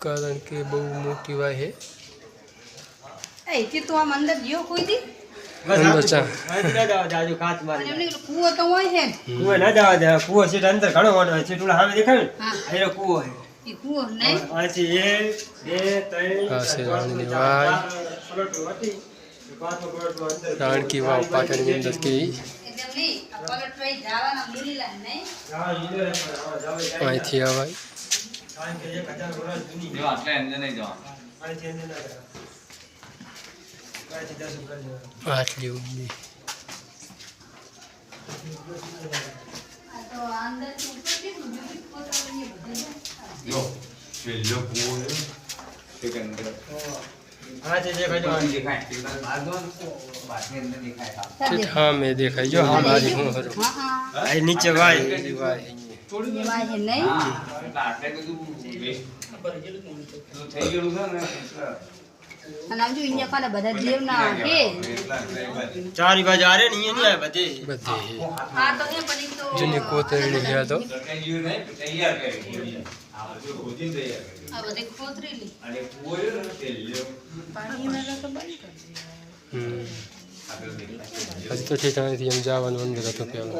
કારણ કે બહુ મોટી વાય છે એ તે તો આમ અંદર ગયો કોઈ દી અંદર ચા અહીંથી ના જવા દે, આજુ કાચ અને મારી એમને પેલો કૂવો તો હોય છે ને કૂવો ના જવા દે કૂવો છે અંદર ઘણો મોટો છે ટોળા સામે દેખાય ને હા. અહીંનો કૂવો છે એ કૂવો નહીં અહીંથી એક બે ત્રણ આ છે ચાર, રાણીની ચાર, વાય. ચાર પલટો હતી તો પાંચમો પલટો અંદર રાણકી વાવ પાટણની અંદર કે એટલે નહીં આ પલટવાઈ જવાના મિલીલા નહીં હા, ઈંડો ને પણ હા, જાવે જાય. અહીંથી અવાય કારણ કે એક હજાર વર્ષ જૂની જો આટલે અંદર નહીં જવાનું. અહીંથી અંદર ના જવાય. અહીંથી દર્શન કરી આટલી ઊંડી આ તો અંદર ઉપર કેટલું બીજું જો પેલો કૂવો અંદર અહીં દેખાય તે બહાર જો ને, ચારી બાજુ આરે ને અહીંયા નહીં બધી. બધી. જૂની કોતરણી છે તો તૈયાર કરી હજી તો ઠેકાણેથી એમ જવાનું અંદર હતો પહેલાં